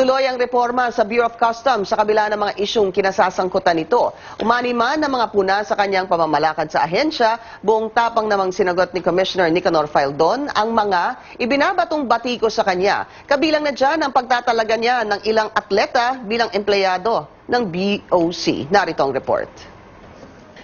Tuloy ang reforma sa Bureau of Customs sa kabila ng mga isyong kinasasangkutan nito. Umani man ng mga puna sa kanyang pamamalakad sa ahensya, buong tapang namang sinagot ni Commissioner Nicanor Faldon ang mga ibinabatong batiko sa kanya. Kabilang na dyan ang pagtatalaga niya ng ilang atleta bilang empleyado ng BOC. Narito ang report.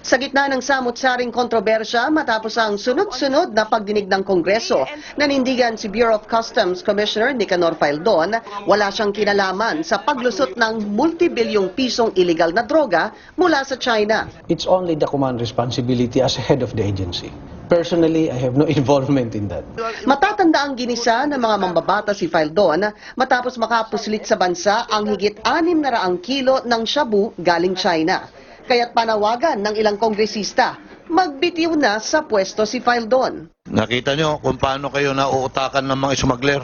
Sa gitna ng samot-saring kontrobersya matapos ang sunod-sunod na pagdinig ng Kongreso, nanindigan si Bureau of Customs Commissioner Nicanor Faldon, wala siyang kinalaman sa paglusot ng multibilyong pisong illegal na droga mula sa China. It's only the command responsibility as head of the agency. Personally, I have no involvement in that. Matatanda ang ginisa ng mga mambabata si Faldon matapos makapuslit sa bansa ang higit 600 kilo ng shabu galing China. Kaya't panawagan ng ilang kongresista, magbitiw na sa pwesto si Faldon. Nakita nyo kung paano kayo nauutakan ng mga smuggler.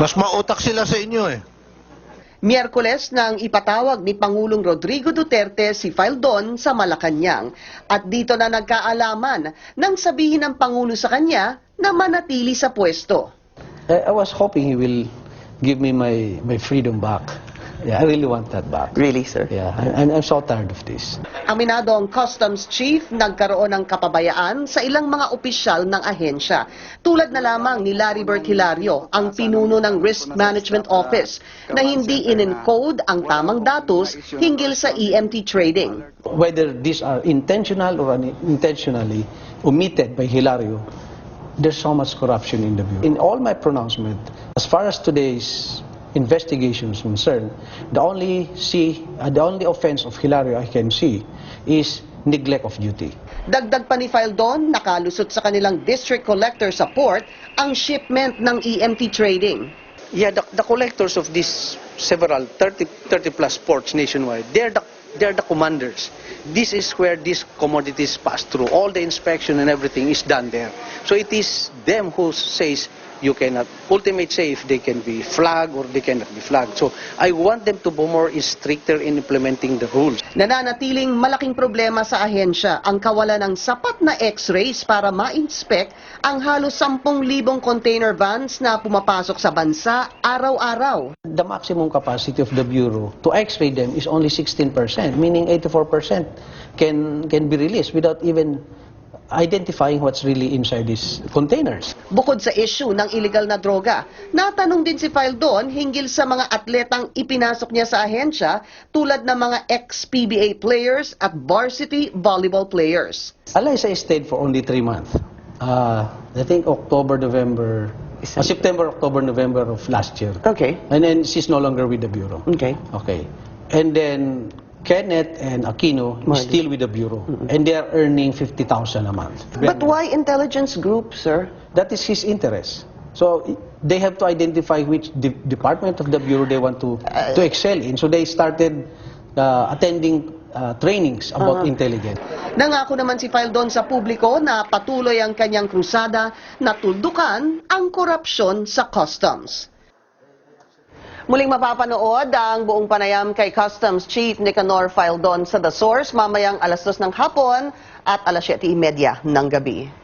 Mas mautak sila sa inyo eh. Miyerkules nang ipatawag ni Pangulong Rodrigo Duterte si Faldon sa Malacanang at dito na nagkaalaman nang sabihin ng Pangulo sa kanya na manatili sa pwesto. I, I was hoping he will give me my, my freedom back. Yeah, I really want that back. Really, sir? Yeah, I, I'm, I'm so tired of this. Aminado ang Customs Chief nagkaroon ng kapabayaan sa ilang mga opisyal ng ahensya. Tulad na lamang ni Larry Bert Hilario, ang pinuno ng Risk Management Office, na hindi in-encode ang tamang datos hinggil sa EMT trading. Whether these are intentional or unintentionally omitted by Hilario, there's so much corruption in the Bureau. In all my pronouncement, as far as today's investigation is concerned, the only see, uh, the only offense of Hilario I can see is neglect of duty. Dagdag pa ni Faldon, nakalusot sa kanilang district collector sa port ang shipment ng EMT trading. Yeah, the, the collectors of these several 30, 30 plus ports nationwide, they're the, they're the commanders. This is where these commodities pass through. All the inspection and everything is done there. So it is them who says you cannot ultimate say if they can be flagged or they cannot be flagged. So I want them to be more stricter in implementing the rules. Nananatiling malaking problema sa ahensya ang kawalan ng sapat na x-rays para ma-inspect ang halos 10,000 container vans na pumapasok sa bansa araw-araw. The maximum capacity of the Bureau to x-ray them is only 16%, meaning 84% can, can be released without even identifying what's really inside these containers. Bukod sa issue ng illegal na droga, natanong din si Faldon hinggil sa mga atletang ipinasok niya sa ahensya tulad ng mga ex-PBA players at varsity volleyball players. Alaysa stayed for only three months. Uh, I think October, November, uh, September, October, November of last year. Okay. And then she's no longer with the Bureau. Okay. Okay. And then Kenneth and Aquino is still with the Bureau. And they are earning 50,000 a month. But why intelligence group, sir? That is his interest. So they have to identify which de- department of the Bureau they want to, to excel in. So they started uh, attending uh, trainings about intelligence. Nangako naman si Faldon sa publiko na patuloy ang kanyang krusada na tuldukan ang korupsyon sa customs. Muling mapapanood ang buong panayam kay Customs Chief Nicanor Faldon sa The Source mamayang alas 2 ng hapon at alas 7.30 ng gabi.